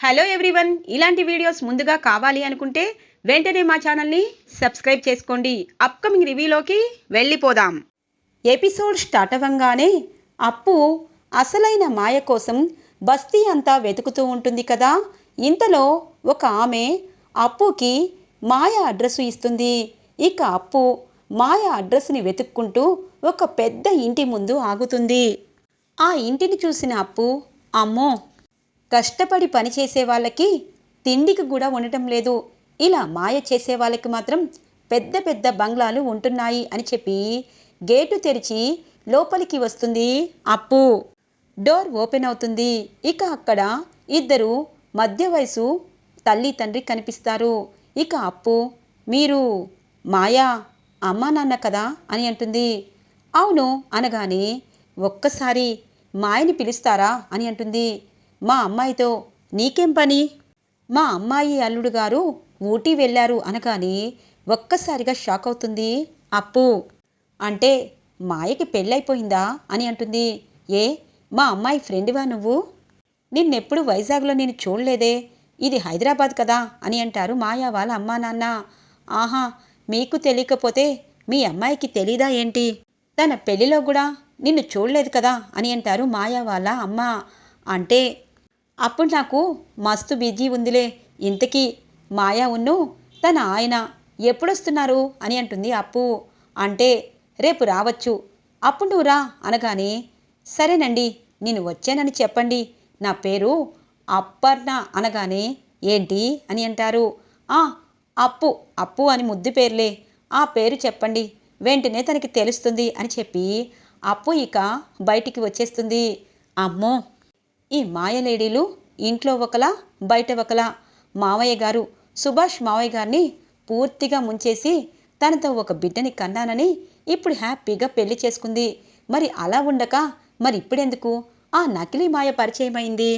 Hello everyone ఇలాంటి videos ముందుగా కావాలి అనుకుంటే వెంటనే మా ఛానల్ని సబ్స్క్రైబ్ చేసుకోండి. అప్కమింగ్ రివ్యూలోకి వెళ్ళిపోదాం. ఎపిసోడ్ స్టార్ట్ అవ్వంగానే అప్పు అసలైన మాయ కోసం బస్తీ అంతా వెతుకుతూ ఉంటుంది కదా? ఇంతలో ఒక ఆమె అప్పుకి మాయ అడ్రస్ ఇస్తుంది. ఇక అప్పు మాయ అడ్రస్ని వెతుక్కుంటూ ఒక పెద్ద ఇంటి ముందు ఆగుతుంది. ఆ ఇంటిని చూసిన అప్పు అమ్మో! కష్టపడి పనిచేసే వాళ్ళకి తిండికి కూడా ఉండటం లేదు. ఇలా మాయ చేసే వాళ్ళకి మాత్రం పెద్ద పెద్ద బంగ్లాలు ఉంటున్నాయి అని చెప్పి గేటు తెరిచి లోపలికి వస్తుంది అప్పు. డోర్ ఓపెన్ అవుతుంది. ఇక అక్కడ ఇద్దరు మధ్య వయసు తల్లి తండ్రి కనిపిస్తారు. ఇక అప్పు మీరు మాయా అమ్మా నాన్న కదా అని అంటుంది. అవును అనగానే ఒక్కసారి మాయని పిలుస్తారా అని అంటుంది. మా అమ్మాయితో నీకేం పని? మా అమ్మాయి అల్లుడు గారు ఊటీ వెళ్ళారు అనగానే ఒక్కసారిగా షాక్ అవుతుంది. అప్పు! అంటే మాయకి పెళ్ళైపోయిందా? అని అంటుంది. ఏ? మా అమ్మాయి ఫ్రెండ్వా నువ్వు? నిన్నెప్పుడు వైజాగ్లో నేను చూడలేదే. ఇది హైదరాబాద్ కదా? అని అంటారు మాయా వాళ్ళ అమ్మా నాన్న. ఆహా! మీకు తెలియకపోతే మీ అమ్మాయికి తెలీదా ఏంటి? తన పెళ్ళిలో కూడా నిన్ను చూడలేదు కదా? అని అంటారు మాయా వాళ్ళ అమ్మ. అంటే అప్పుడు నాకు మస్తు బిజీ ఉందిలే. ఇంతకీ మాయా ఉన్ను? తన ఆయన ఎప్పుడొస్తున్నారు? అని అంటుంది అప్పు. అంటే రేపు రావచ్చు. అప్పుడు నువ్వు రా అనగానే సరేనండి నేను వచ్చానని చెప్పండి. నా పేరు అప్పర్ణ అనగానే ఏంటి? అని అంటారు. ఆ అప్పు అప్పు అని ముద్దు పేర్లే. ఆ పేరు చెప్పండి. వెంటనే తనకి తెలుస్తుంది అని చెప్పి అప్పు ఇక బయటికి వచ్చేస్తుంది. అమ్మో! ఈ మాయలేడీలు ఇంట్లో ఒకలా బయట ఒకలా. మావయ్య గారు సుభాష్ మావయ్య గారిని పూర్తిగా ముంచేసి తనతో ఒక బిడ్డని కన్నానని ఇప్పుడు హ్యాపీగా పెళ్ళి చేసుకుంది. మరి అలా ఉండక మరి ఇప్పుడెందుకు? ఆ నకిలీ మాయ పరిచయమైంది.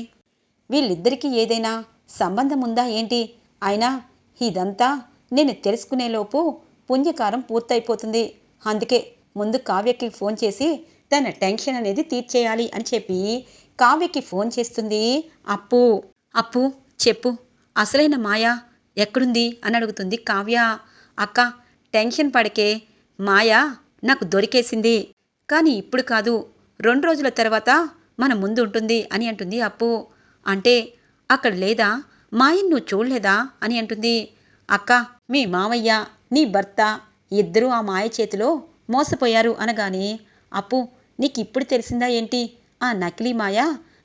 వీళ్ళిద్దరికీ ఏదైనా సంబంధం ఉందా ఏంటి? అయినా ఇదంతా నేను తెలుసుకునేలోపు పుణ్యకారం పూర్తయిపోతుంది. అందుకే ముందు కావ్యకి ఫోన్ చేసి తన టెన్షన్ అనేది తీర్చేయాలి అని చెప్పి కావ్యకి ఫోన్ చేస్తుంది. అప్పు. అప్పు చెప్పు. అసలైన మాయ ఎక్కడుంది? అని అడుగుతుంది కావ్య. అక్క టెన్షన్ పడకే. మాయ నాకు దొరికేసింది. కానీ ఇప్పుడు కాదు. రెండు రోజుల తర్వాత మన ముందు ఉంటుంది అని అంటుంది అప్పు. అంటే అక్కడ లేదా? మాయని నువ్వు చూడలేదా? అని అంటుంది. అక్క మీ మావయ్య నీ భర్త ఇద్దరూ ఆ మాయ చేతిలో మోసపోయారు అనగానే అప్పు నీకు ఇప్పుడు తెలిసిందా ఏంటి? ఆ నకిలీ మాయ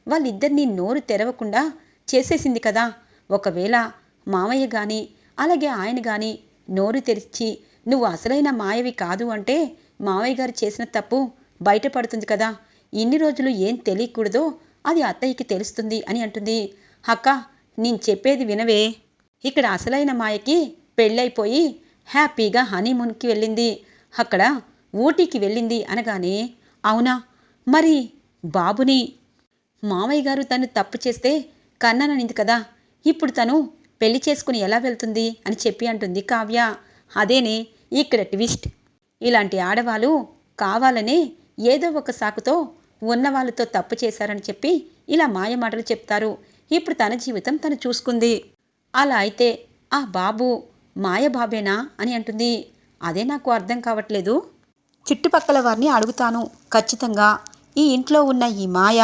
వాళ్ళిద్దరినీ నోరు తెరవకుండా చేసేసింది కదా. ఒకవేళ మామయ్య గాని అలాగే ఆయన గాని నోరు తెరిచి నువ్వు అసలైన మాయవి కాదు అంటే మావయ్య గారు చేసిన తప్పు బయటపడుతుంది కదా. ఇన్ని రోజులు ఏం తెలియకూడదో అది అత్తయ్యకి తెలుస్తుంది అని అంటుంది. అక్క నేను చెప్పేది వినవే. ఇక్కడ అసలైన మాయకి పెళ్ళైపోయి హ్యాపీగా హనీమూన్కి వెళ్ళింది. అక్కడ ఊటీకి వెళ్ళింది అనగానే అవునా? మరి బాబుని. మామయ్య గారు తను తప్పు చేస్తే కన్నాననింది కదా. ఇప్పుడు తను పెళ్ళి చేసుకుని ఎలా వెళ్తుంది అని చెప్పి అంటుంది కావ్య. అదేనే ఇక్కడ ట్విస్ట్. ఇలాంటి ఆడవాళ్ళు కావాలనే ఏదో ఒక సాకుతో ఉన్న వాళ్ళతో తప్పు చేశారని చెప్పి ఇలా మాయ మాటలు చెప్తారు. ఇప్పుడు తన జీవితం తను చూసుకుంది. అలా అయితే ఆ బాబు మాయ బాబేనా అని అంటుంది. అదే నాకు అర్థం కావట్లేదు. చుట్టుపక్కల వారిని అడుగుతాను. ఖచ్చితంగా ఈ ఇంట్లో ఉన్న ఈ మాయ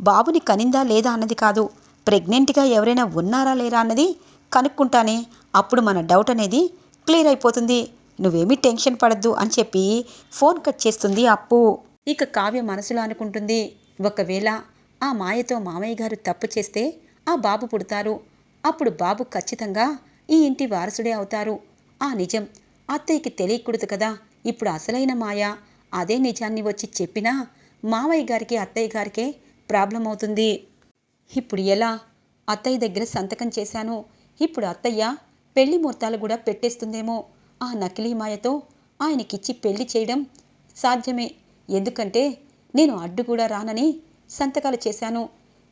బాబుని కనిందా లేదా అన్నది కాదు. ప్రెగ్నెంట్గా ఎవరైనా ఉన్నారా లేరా అన్నది కనుక్కుంటానే అప్పుడు మన డౌట్ అనేది క్లియర్ అయిపోతుంది. నువ్వేమీ టెన్షన్ పడద్దు అని చెప్పి ఫోన్ కట్ చేస్తుంది అప్పు. ఇక కావ్య మనసులో అనుకుంటుంది ఒకవేళ ఆ మాయతో మామయ్య గారు తప్పు చేస్తే ఆ బాబు పుడతారు. అప్పుడు బాబు ఖచ్చితంగా ఈ ఇంటి వారసుడే అవుతారు. ఆ నిజం అత్తయ్యకి తెలియకూడదు కదా. ఇప్పుడు అసలైన మాయ అదే నిజాన్ని వచ్చి చెప్పినా మావయ్య గారికి అత్తయ్య గారికే ప్రాబ్లం అవుతుంది. ఇప్పుడు ఎలా? అత్తయ్య దగ్గర సంతకం చేశాను. ఇప్పుడు అత్తయ్య పెళ్ళి ముహూర్తాలు కూడా పెట్టేస్తుందేమో. ఆ నకిలీ మాయతో ఆయనకిచ్చి పెళ్ళి చేయడం సాధ్యమే. ఎందుకంటే నేను అడ్డు కూడా రానని సంతకాలు చేశాను.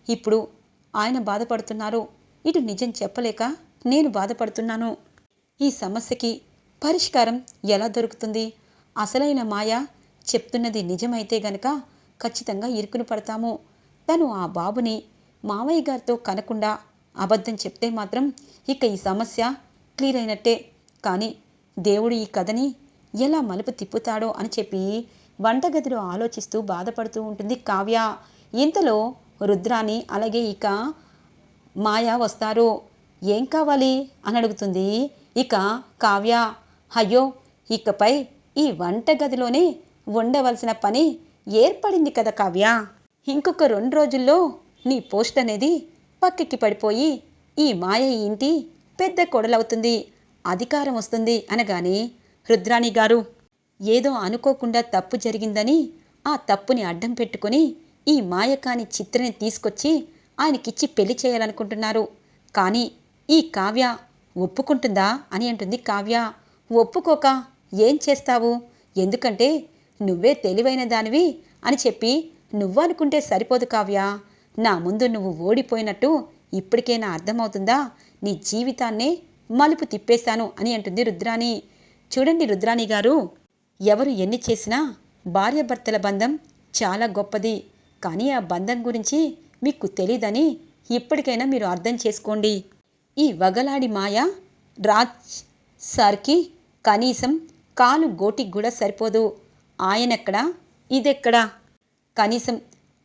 ఇప్పుడు ఆయన బాధపడుతున్నారు. ఇటు నిజం చెప్పలేక నేను బాధపడుతున్నాను. ఈ సమస్యకి పరిష్కారం ఎలా దొరుకుతుంది? అసలైన మాయ చెప్తున్నది నిజమైతే గనక ఖచ్చితంగా ఇరుకును పడతాము. తను ఆ బాబుని మావయ్య గారితో కనకుండా అబద్ధం చెప్తే మాత్రం ఇక ఈ సమస్య క్లియర్ అయినట్టే. కానీ దేవుడు ఈ కథని ఎలా మలుపు తిప్పుతాడో అని చెప్పి వంటగదిలో ఆలోచిస్తూ బాధపడుతూ ఉంటుంది కావ్య. ఇంతలో రుద్రాని అలాగే ఇక మాయ వస్తారు. ఏం కావాలి? అని అడుగుతుంది ఇక కావ్య. అయ్యో ఇకపై ఈ వంటగదిలోనే ఉండవలసిన పని ఏర్పడింది కదా కావ్య? ఇంకొక రెండు రోజుల్లో నీ పోస్ట్ అనేది పక్కకి పడిపోయి ఈ మాయ ఇంటి పెద్ద కొడలవుతుంది అధికారం వస్తుంది అనగానే రుద్రాణి గారు ఏదో అనుకోకుండా తప్పు జరిగిందని ఆ తప్పుని అడ్డం పెట్టుకొని ఈ మాయకాని చిత్రని తీసుకొచ్చి ఆయనకిచ్చి పెళ్ళి చేయాలనుకుంటున్నారు. కానీ ఈ కావ్య ఒప్పుకుంటుందా అని అంటుంది కావ్య. ఒప్పుకోక ఏం చేస్తావు? ఎందుకంటే నువ్వే తెలివైన దానివి అని చెప్పి నువ్వనుకుంటే సరిపోదు కావ్య. నా ముందు నువ్వు ఓడిపోయినట్టు ఇప్పటికైనా అర్థమవుతుందా? నీ జీవితాన్నే మలుపు తిప్పేశాను అని అంటుంది రుద్రాణి. చూడండి రుద్రాణి గారు ఎవరు ఎన్ని చేసినా భార్యాభర్తల బంధం చాలా గొప్పది. కానీ ఆ బంధం గురించి మీకు తెలీదని ఇప్పటికైనా మీరు అర్థం చేసుకోండి. ఈ వగలాడి మాయ రాజ్ సార్కి కనీసం కాలు గోటికి కూడా సరిపోదు. ఆయనెక్కడా? ఇదెక్కడా? కనీసం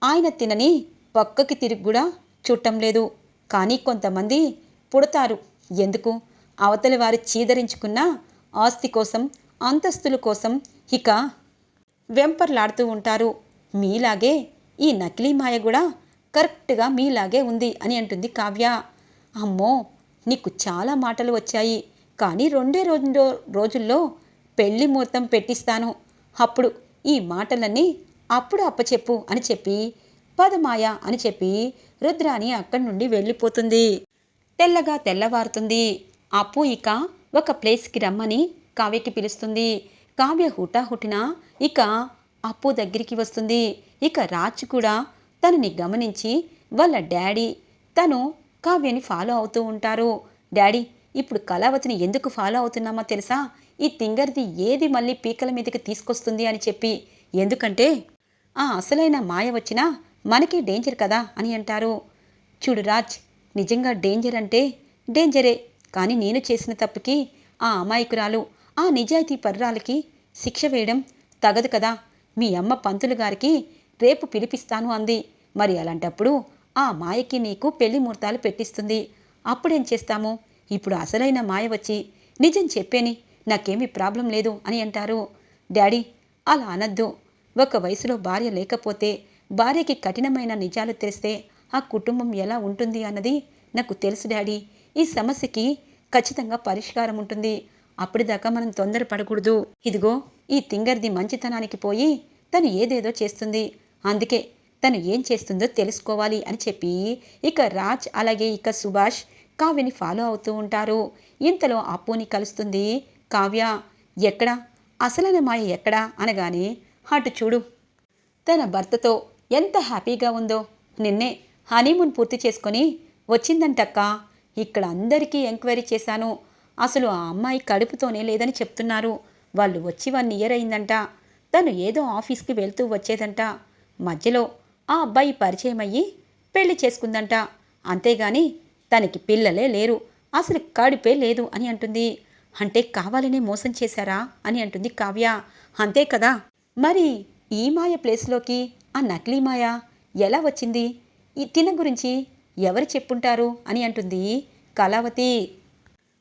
ఆయన తినని పక్కకి తిరిగి కూడా చూడటం లేదు. కానీ కొంతమంది పుడతారు. ఎందుకు? అవతలి వారు చీదరించుకున్న ఆస్తి కోసం అంతస్తుల కోసం ఇక వెంపర్లాడుతూ ఉంటారు. మీలాగే ఈ నకిలీ మాయ కూడా కరెక్ట్గా మీలాగే ఉంది అని అంటుంది కావ్య. అమ్మో! నీకు చాలా మాటలు వచ్చాయి. కానీ రెండే రోజు రోజుల్లో పెళ్ళి ముహూర్తం పెట్టిస్తాను. అప్పుడు ఈ మాటలన్నీ అప్పుడు అప్పచెప్పు అని చెప్పి పదమాయ అని చెప్పి రుద్రాణి అక్కడి నుండి వెళ్ళిపోతుంది. తెల్లగా తెల్లవారుతుంది. అప్పు ఇక ఒక ప్లేస్కి రమ్మని కావ్యకి పిలుస్తుంది. కావ్య హుటాహుటిన ఇక అప్పు దగ్గరికి వస్తుంది. ఇక రాజ్ కూడా తనని గమనించి వాళ్ళ డాడీ తను కావ్యని ఫాలో అవుతూ ఉంటారు. డాడీ ఇప్పుడు కళావతిని ఎందుకు ఫాలో అవుతున్నామో తెలుసా? ఈ తింగర్ది ఏది మళ్ళీ పీకల మీదకి తీసుకొస్తుంది అని చెప్పి. ఎందుకంటే ఆ అసలైన మాయ వచ్చినా మనకే డేంజర్ కదా అని అంటారు. చూడు రాజ్ నిజంగా డేంజర్ అంటే డేంజరే. కానీ నేను చేసిన తప్పుకి ఆ అమాయకురాలు ఆ నిజాయితీ పర్రాలకి శిక్ష వేయడం తగదు కదా. మీ అమ్మ పంతులు గారికి రేపు పిలిపిస్తాను అంది. మరి అలాంటప్పుడు ఆ మాయకి నీకు పెళ్ళి ముహూర్తాలు పెట్టిస్తుంది. అప్పుడేం చేస్తాము? ఇప్పుడు అసలైన మాయ వచ్చి నిజం చెప్పేని నాకేమీ ప్రాబ్లం లేదు అని అంటారు. డాడీ అలా అనద్దు. ఒక వయసులో భార్య లేకపోతే భార్యకి కఠినమైన నిజాలు తెలిస్తే ఆ కుటుంబం ఎలా ఉంటుంది అన్నది నాకు తెలుసు డాడీ. ఈ సమస్యకి ఖచ్చితంగా పరిష్కారం ఉంటుంది. అప్పటిదాకా మనం తొందరపడకూడదు. ఇదిగో ఈ తింగర్ది మంచితనానికి పోయి తను ఏదేదో చేస్తుంది. అందుకే తను ఏం చేస్తుందో తెలుసుకోవాలి అని చెప్పి ఇక రాజ్ అలాగే ఇక సుభాష్ కావ్యని ఫాలో అవుతూ ఉంటారు. ఇంతలో అప్పుని కలుస్తుంది. కావ్య ఎక్కడా? అసలైన మాయ ఎక్కడా? అనగానే అటు చూడు. తన భర్తతో ఎంత హ్యాపీగా ఉందో. నిన్నే హనీమూన్ పూర్తి చేసుకొని వచ్చిందంటక్క. ఇక్కడ అందరికీ ఎంక్వైరీ చేశాను. అసలు ఆ అమ్మాయి కడుపుతోనే లేదని చెప్తున్నారు. వాళ్ళు వచ్చి వన్ ఇయర్ అయిందంట. తను ఏదో ఆఫీస్కి వెళ్తూ వచ్చేదంట. మధ్యలో ఆ అబ్బాయి పరిచయం అయ్యి పెళ్ళి చేసుకుందంట. అంతేగాని తనకి పిల్లలే లేరు. అసలు కడుపే లేదు అని అంటుంది. అంటే కావాలనే మోసం చేశారా అని అంటుంది కావ్య. అంతే కదా. మరి ఈ మాయ ప్లేస్లోకి ఆ నకిలీ మాయ ఎలా వచ్చింది? ఈ తిన గురించి ఎవరు చెప్పుంటారు అని అంటుంది కళావతి.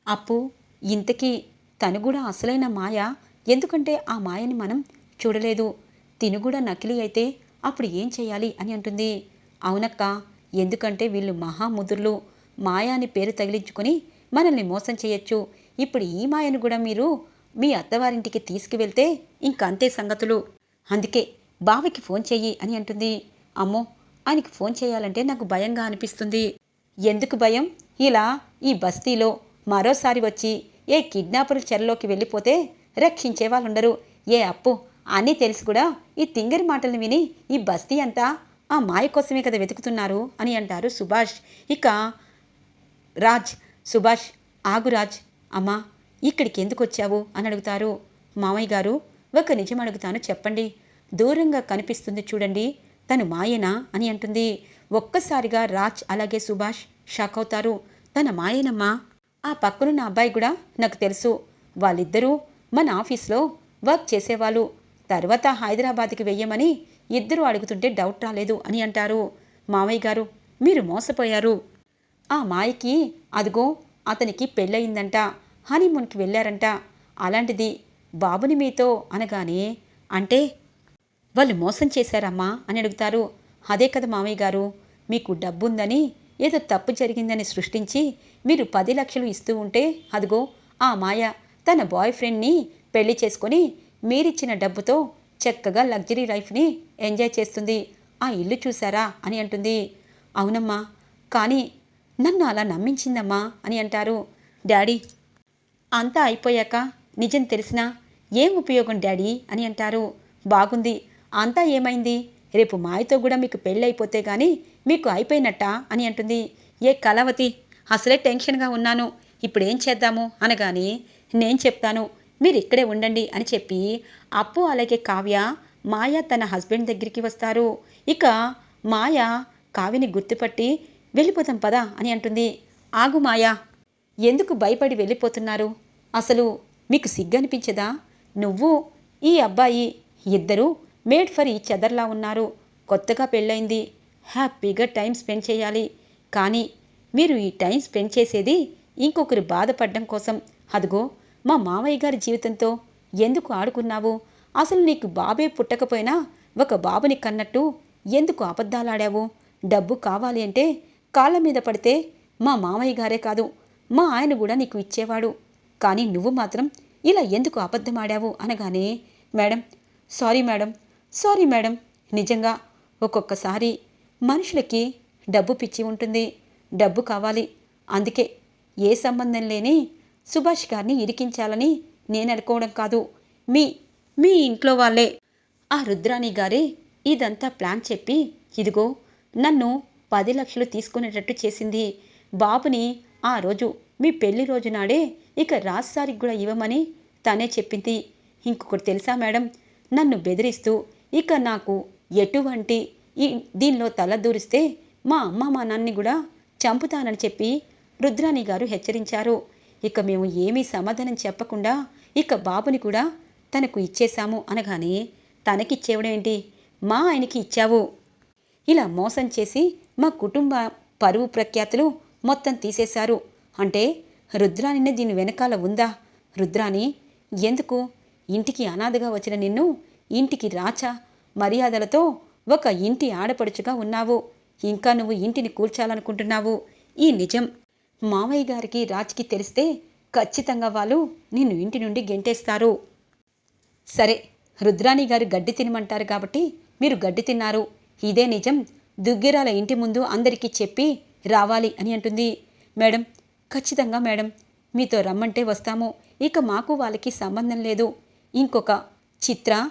అప్పు ఇంతకీ తను కూడా అసలైన మాయ? ఎందుకంటే ఆ మాయని మనం చూడలేదు. తిను కూడా నకిలీ అయితే అప్పుడు ఏం చేయాలి అని అంటుంది. అవునక్క ఎందుకంటే వీళ్ళు మహాముదుర్లు మాయ అని పేరు తగిలించుకొని మనల్ని మోసం చేయొచ్చు. ఇప్పుడు ఈ మాయను కూడా మీరు మీ అత్తవారింటికి తీసుకువెళ్తే ఇంకంతే సంగతులు. అందుకే బావకి ఫోన్ చెయ్యి అని అంటుంది. అమ్మో ఆయనకి ఫోన్ చేయాలంటే నాకు భయంగా అనిపిస్తుంది. ఎందుకు భయం? ఇలా ఈ బస్తీలో మరోసారి వచ్చి ఏ కిడ్నాపర్ చెరలోకి వెళ్ళిపోతే రక్షించే వాళ్ళు ఉండరు ఏ అప్పు? అన్నీ తెలిసి కూడా ఈ తింగరి మాటలను విని ఈ బస్తీ అంతా ఆ మాయ కోసమే కదా వెతుకుతున్నారు అని అంటారు సుభాష్. ఇక రాజ్ సుభాష్ ఆగురాజ్ అమ్మా ఇక్కడికి ఎందుకు వచ్చావు? అని అడుగుతారు. మామయ్య గారు ఒక నిజం అడుగుతాను చెప్పండి. దూరంగా కనిపిస్తుంది చూడండి తను మాయేనా? అని అంటుంది. ఒక్కసారిగా రాజ్ అలాగే సుభాష్ షాక్ అవుతారు. తన మాయేనమ్మా? ఆ పక్కనున్న అబ్బాయి కూడా నాకు తెలుసు. వాళ్ళిద్దరూ మన ఆఫీస్లో వర్క్ చేసేవాళ్ళు. తర్వాత హైదరాబాద్కి వెయ్యమని ఇద్దరు అడుగుతుంటే డౌట్ రాలేదు అని అంటారు. మావయ్య గారు మీరు మోసపోయారు. ఆ మాయకి అదిగో అతనికి పెళ్ళయిందంట హనీమూన్కి వెళ్ళారంట. అలాంటిది బాబుని మీతో అనగానే అంటే వాళ్ళు మోసం చేశారమ్మా అని అడుగుతారు. అదే కదా మామయ్య గారు మీకు డబ్బుందని ఏదో తప్పు జరిగిందని సృష్టించి మీరు పది లక్షలు ఇస్తూ ఉంటే అదిగో ఆ మాయ తన బాయ్ ఫ్రెండ్ని పెళ్ళి చేసుకొని మీరిచ్చిన డబ్బుతో చక్కగా లగ్జరీ లైఫ్ని ఎంజాయ్ చేస్తుంది. ఆ ఇల్లు చూసారా అని అంటుంది. అవునమ్మా కానీ నన్ను అలా నమ్మించిందమ్మా అని అంటారు. డాడీ అంతా అయిపోయాక నిజం తెలిసినా ఏం ఉపయోగం డాడీ అని అంటారు. బాగుంది అంతా ఏమైంది? రేపు మాయతో కూడా మీకు పెళ్ళైపోతే కానీ మీకు అయిపోయినట్టా అని అంటుంది. ఏ కలవతి అసలే టెన్షన్గా ఉన్నాను. ఇప్పుడు ఏం చేద్దాము అనగానే నేను చెప్తాను మీరు ఇక్కడే ఉండండి అని చెప్పి అప్పు అలాగే కావ్య మాయ తన హస్బెండ్ దగ్గరికి వస్తారు. ఇక మాయ కావ్యని గుర్తుపట్టి వెళ్ళిపోతాం పదా అని అంటుంది. ఆగు మాయా ఎందుకు భయపడి వెళ్ళిపోతున్నారు? అసలు మీకు సిగ్గనిపించదా? నువ్వు ఈ అబ్బాయి ఇద్దరూ మేడ్ ఫర్ ఈ చెదర్లా ఉన్నారు. కొత్తగా పెళ్ళైంది హ్యాపీగా టైం స్పెండ్ చేయాలి. కానీ మీరు ఈ టైం స్పెండ్ చేసేది ఇంకొకరు బాధపడడం కోసం. అదిగో మా మామయ్య గారి జీవితంతో ఎందుకు ఆడుకున్నావు? అసలు నీకు బాబే పుట్టకపోయినా ఒక బాబుని కన్నట్టు ఎందుకు అబద్ధాలాడావు? డబ్బు కావాలి అంటే కాళ్ళ మీద పడితే మా మామయ్య గారే కాదు మా ఆయన కూడా నీకు ఇచ్చేవాడు. కానీ నువ్వు మాత్రం ఇలా ఎందుకు అబద్ధమాడావు అనగానే madam sorry madam sorry madam నిజంగా ఒక్కొక్కసారి మనుషులకి డబ్బు పిచ్చి ఉంటుంది డబ్బు కావాలి. అందుకే ఏ సంబంధం లేని సుభాష్ గారిని ఇరికించాలని నేను అనుకోవడం కాదు. మీ మీ ఇంట్లో వాళ్ళే. ఆ రుద్రాణి గారే ఇదంతా ప్లాన్ చెప్పి ఇదిగో నన్ను పది లక్షలు తీసుకునేటట్టు చేసింది. బాబుని ఆ రోజు మీ పెళ్ళి రోజు నాడే ఇక రాజసారికి కూడా ఇవ్వమని తనే చెప్పింది. ఇంకొకటి తెలుసా మేడం? నన్ను బెదిరిస్తూ ఇక నాకు ఎటువంటి ఈ దీనిలో తల దూరిస్తే మా అమ్మ మా నాన్ని కూడా చంపుతానని చెప్పి రుద్రాణి గారు హెచ్చరించారు. ఇక మేము ఏమీ సమాధానం చెప్పకుండా ఇక బాబుని కూడా తనకు ఇచ్చేశాము అనగానే తనకిచ్చేవడం ఏంటి? మా ఆయనకి ఇచ్చావు. ఇలా మోసం చేసి మా కుటుంబ పరువు ప్రఖ్యాతులు మొత్తం తీసేశారు. అంటే రుద్రాణినే దీని వెనకాల ఉందా? రుద్రాణి ఎందుకు? ఇంటికి అనాథగా వచ్చిన నిన్ను ఇంటికి రాచా మర్యాదలతో ఒక ఇంటి ఆడపడుచుగా ఉన్నావు. ఇంకా నువ్వు ఇంటిని కూల్చాలనుకుంటున్నావు. ఈ నిజం. మావయ్య గారికి రాజ్కి తెలిస్తే ఖచ్చితంగా వాళ్ళు నిన్ను ఇంటి నుండి గెంటేస్తారు. సరే రుద్రాణి గారు గడ్డి తినమంటారు కాబట్టి మీరు గడ్డి తిన్నారు. ఇదే నిజం. దుగ్గిరాల ఇంటి ముందు అందరికీ చెప్పి రావాలి అని అంటుంది. మేడం ఖచ్చితంగా మేడం మీతో రమ్మంటే వస్తాము. ఇక మాకు వాళ్ళకి సంబంధం లేదు. ఇంకొక చిత్ర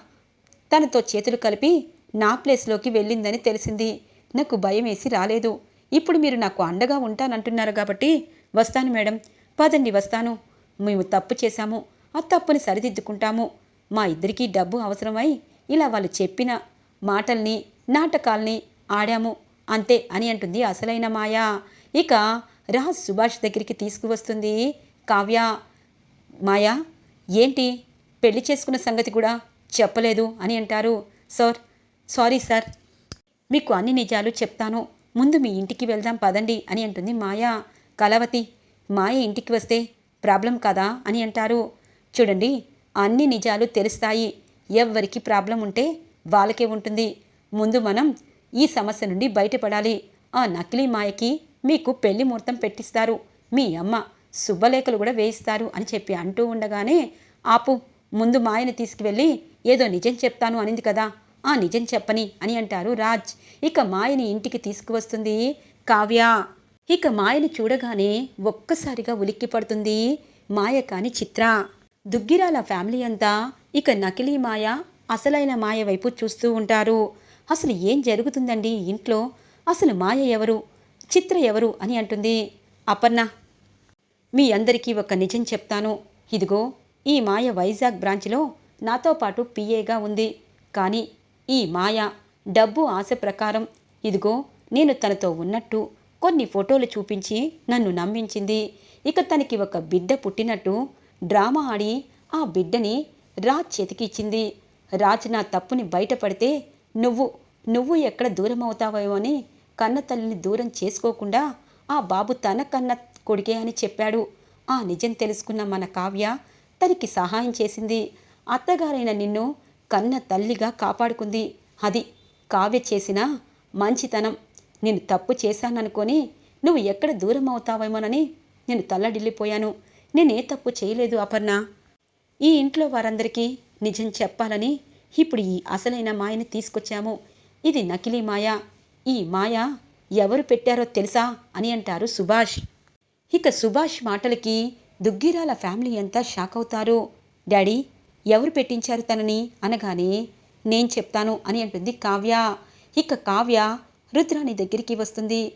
తనతో చేతులు కలిపి నా ప్లేస్లోకి వెళ్ళిందని తెలిసింది. నాకు భయం వేసి రాలేదు. ఇప్పుడు మీరు నాకు అండగా ఉంటానంటున్నారు కాబట్టి వస్తాను మేడం. పదండి వస్తాను. మేము తప్పు చేశాము. ఆ తప్పుని సరిదిద్దుకుంటాము. మా ఇద్దరికీ డబ్బు అవసరమై ఇలా వాళ్ళు చెప్పిన మాటల్ని నాటకాల్ని ఆడాము. అంతే అని అంటుంది అసలైన మాయా. ఇక రాజ్ సుభాష్ దగ్గరికి తీసుకువస్తుంది కావ్య. మాయా ఏంటి? పెళ్ళి చేసుకున్న సంగతి కూడా చెప్పలేదు అని అంటారు. Sir sorry sir. మీకు అన్ని నిజాలు చెప్తాను. ముందు మీ ఇంటికి వెళ్దాం పదండి అని అంటుంది మాయా. కలవతి మాయ ఇంటికి వస్తే ప్రాబ్లం కదా అని అంటారు. చూడండి అన్ని నిజాలు తెలుస్తాయి. ఎవ్వరికి ప్రాబ్లం ఉంటే వాళ్ళకే ఉంటుంది. ముందు మనం ఈ సమస్య నుండి బయటపడాలి. ఆ నకిలీ మాయకి మీకు పెళ్ళి ముహూర్తం పెట్టిస్తారు. మీ అమ్మ శుభలేఖలు కూడా వేయిస్తారు అని చెప్పి అంటూ ఉండగానే ఆపు ముందు మాయని తీసుకువెళ్ళి ఏదో నిజం చెప్తాను అనింది కదా. ఆ నిజం చెప్పని అని అంటారు రాజ్. ఇక మాయని ఇంటికి తీసుకువస్తుంది కావ్య. ఇక మాయని చూడగానే ఒక్కసారిగా ఉలిక్కి పడుతుంది మాయ కాని చిత్ర. దుగ్గిరాల ఫ్యామిలీ అంతా ఇక నకిలీ మాయ అసలైన మాయ వైపు చూస్తూ ఉంటారు. అసలు ఏం జరుగుతుందండి ఇంట్లో? అసలు మాయ ఎవరు? చిత్ర ఎవరు? అని అంటుంది అపర్ణ. మీ అందరికీ ఒక నిజం చెప్తాను. ఇదిగో ఈ మాయ వైజాగ్ బ్రాంచ్లో నాతో పాటు పిఏగా ఉంది. కానీ ఈ మాయ డబ్బు ఆశ ప్రకారం ఇదిగో నేను తనతో ఉన్నట్టు కొన్ని ఫోటోలు చూపించి నన్ను నమ్మించింది. ఇక తనకి ఒక బిడ్డ పుట్టినట్టు డ్రామా ఆడి ఆ బిడ్డని రాజ్ చేతికిచ్చింది. రాజ్ నా తప్పుని బయటపడితే నువ్వు నువ్వు ఎక్కడ దూరం అవుతావేమో అని కన్న తల్లిని దూరం చేసుకోకుండా ఆ బాబు తన కన్న కొడుకే అని చెప్పాడు. ఆ నిజం తెలుసుకున్న మన కావ్య తనకి సహాయం చేసింది. అత్తగారైన నిన్ను కన్న తల్లిగా కాపాడుకుంది. అది కావ్య చేసిన మంచితనం. నేను తప్పు చేశాననుకొని నువ్వు ఎక్కడ దూరం అవుతావేమోనని నేను తల్లడిల్లిపోయాను. నేనే తప్పు చేయలేదు అపర్ణ. ఈ ఇంట్లో వారందరికీ నిజం చెప్పాలని ఇప్పుడు ఈ అసలైన మాయని తీసుకొచ్చాము. ఇది నకిలీ మాయ. ఈ మాయ ఎవరు పెట్టారో తెలుసా అని అంటారు సుభాష్. ఇక సుభాష్ మాటలకి దుగ్గిరాల ఫ్యామిలీ అంతా షాక్ అవుతారు. డాడీ ఎవరు పెట్టించారు తనని? అనగానే నేను చెప్తాను అని అంటుంది కావ్య. ఇక కావ్య రుద్రాని దగ్గరికి వస్తుంది.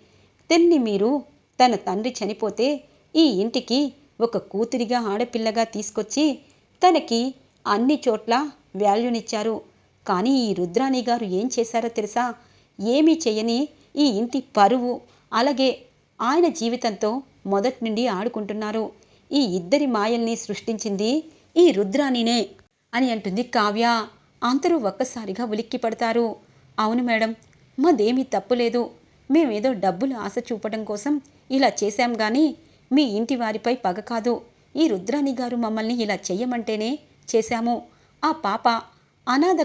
తెన్ని మీరు తన తండ్రి చనిపోతే ఈ ఇంటికి ఒక కూతురిగా ఆడపిల్లగా తీసుకొచ్చి తనకి అన్ని చోట్ల వాల్యూనిచ్చారు. కానీ ఈ రుద్రాణి గారు ఏం చేశారో తెలుసా? ఏమీ చేయని ఈ ఇంటి పరువు. అలాగే ఆయన జీవితంతో మొదటి నుండి ఆడుకుంటున్నారు. ఈ ఇద్దరి మాయల్ని సృష్టించింది ఈ రుద్రాణినే అని అంటుంది కావ్య. అందరూ ఒక్కసారిగా ఉలిక్కి పడతారు. అవును మేడం మాదేమీ తప్పులేదు మేమేదో డబ్బులు ఆశ చూపడం కోసం ఇలా చేశాం కానీ మీ ఇంటి వారిపై పగ కాదు. ఈ రుద్రాణి గారు మమ్మల్ని ఇలా చెయ్యమంటేనే చేశాము. ఆ పాప అనాథ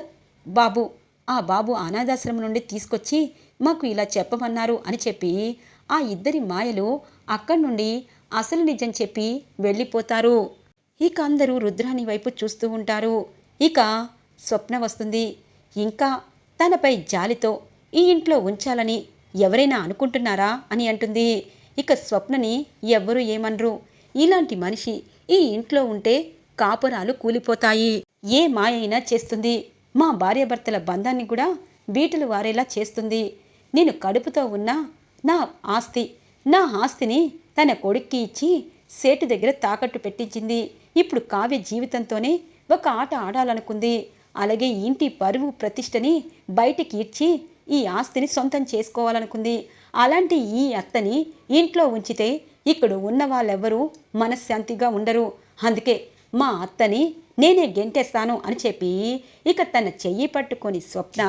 బాబు ఆ బాబు అనాథాశ్రమం నుండి తీసుకొచ్చి మాకు ఇలా చెప్పమన్నారు అని చెప్పి ఆ ఇద్దరి మాయలు అక్కడి నుండి అసలు నిజం చెప్పి వెళ్ళిపోతారు. ఇక అందరూ రుద్రాని వైపు చూస్తూ ఉంటారు. ఇక స్వప్న వస్తుంది. ఇంకా తనపై జాలితో ఈ ఇంట్లో ఉంచాలని ఎవరైనా అనుకుంటున్నారా అని అంటుంది. ఇక స్వప్నని ఎవ్వరూ ఏమనరు. ఇలాంటి మనిషి ఈ ఇంట్లో ఉంటే కాపురాలు కూలిపోతాయి. ఏ అయినా చేస్తుంది. మా భార్యాభర్తల బంధాన్ని కూడా బీటలు వారేలా చేస్తుంది. నేను కడుపుతో ఉన్న నా ఆస్తి నా ఆస్తిని తన కొడుక్కి ఇచ్చి సేటు దగ్గర తాకట్టు పెట్టించింది. ఇప్పుడు కావ్య జీవితంతోనే ఒక ఆట ఆడాలనుకుంది. అలాగే ఇంటి పరువు ప్రతిష్టని బయటికి ఇచ్చి ఈ ఆస్తిని సొంతం చేసుకోవాలనుకుంది. అలాంటి ఈ అత్తని ఇంట్లో ఉంచితే ఇక్కడ ఉన్న వాళ్ళెవ్వరూ మనశ్శాంతిగా ఉండరు. అందుకే మా అత్తని నేనే గెంటేస్తాను అని చెప్పి ఇక తన చెయ్యి పట్టుకొని స్వప్న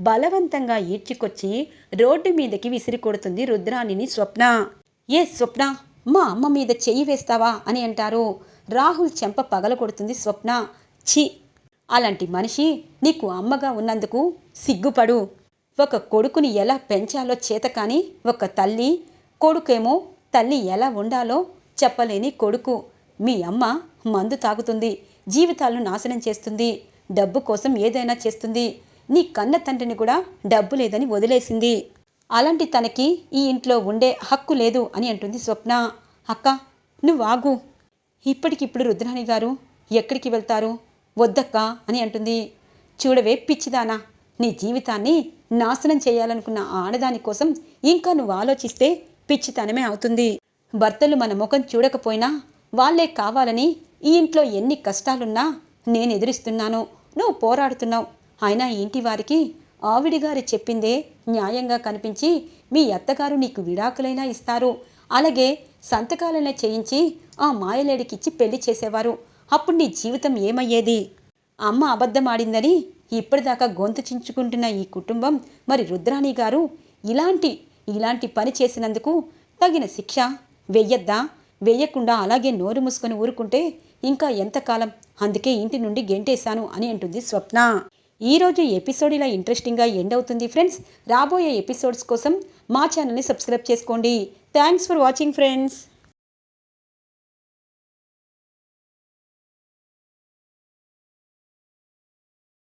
బలవంతంగా ఈడ్చుకొచ్చి రోడ్డు మీదకి విసిరి కొడుతుంది రుద్రాణిని స్వప్న. ఏ స్వప్న మా అమ్మ మీద చెయ్యి వేస్తావా? అని అంటారు. రాహుల్ చెంప పగల కొడుతుంది స్వప్న. ఛీ! అలాంటి మనిషి నీకు అమ్మగా ఉన్నందుకు సిగ్గుపడు. ఒక కొడుకుని ఎలా పెంచాలో చేత కానీ ఒక తల్లి కొడుకేమో తల్లి ఎలా ఉండాలో చెప్పలేని కొడుకు. మీ అమ్మ మందు తాగుతుంది. జీవితాలను నాశనం చేస్తుంది. డబ్బు కోసం ఏదైనా చేస్తుంది. నీ కన్న తండ్రిని కూడా డబ్బు లేదని వదిలేసింది. అలాంటి తనకి ఈ ఇంట్లో ఉండే హక్కు లేదు అని అంటుంది స్వప్న. అక్క నువ్వు ఇప్పటికిప్పుడు రుద్రాణి గారు ఎక్కడికి వెళ్తారు? వద్దక్క అని అంటుంది. చూడవే పిచ్చిదానా నీ జీవితాన్ని నాశనం చేయాలనుకున్న ఆడదాని కోసం ఇంకా నువ్వు ఆలోచిస్తే పిచ్చితనమే అవుతుంది. భర్తలు మన ముఖం చూడకపోయినా వాళ్ళే కావాలని ఈ ఇంట్లో ఎన్ని కష్టాలున్నా నేను ఎదురిస్తున్నాను నువ్వు పోరాడుతున్నావు. అయినా ఇంటి వారికి ఆవిడిగారు చెప్పిందే న్యాయంగా కనిపించి మీ అత్తగారు నీకు విడాకులైనా ఇస్తారు. అలాగే సంతకాలైనా చేయించి ఆ మాయలేడికిచ్చి పెళ్ళి చేసేవారు. అప్పుడు నీ జీవితం ఏమయ్యేది? అమ్మ అబద్ధం ఆడిందని ఇప్పటిదాకా గొంతు చించుకుంటున్న ఈ కుటుంబం మరి రుద్రాణి గారు ఇలాంటి ఇలాంటి పని చేసినందుకు తగిన శిక్ష వెయ్యొద్దా? వేయకుండా అలాగే నోరు మూసుకొని ఊరుకుంటే ఇంకా ఎంతకాలం? అందుకే ఇంటి నుండి గెంటేశాను అని అంటుంది స్వప్న. ఈరోజు ఎపిసోడ్ ఇలా ఇంట్రెస్టింగ్గా ఎండ్ అవుతుంది ఫ్రెండ్స్. రాబోయే ఎపిసోడ్స్ కోసం మా ఛానల్ని సబ్స్క్రైబ్ చేసుకోండి. Thanks for watching friends.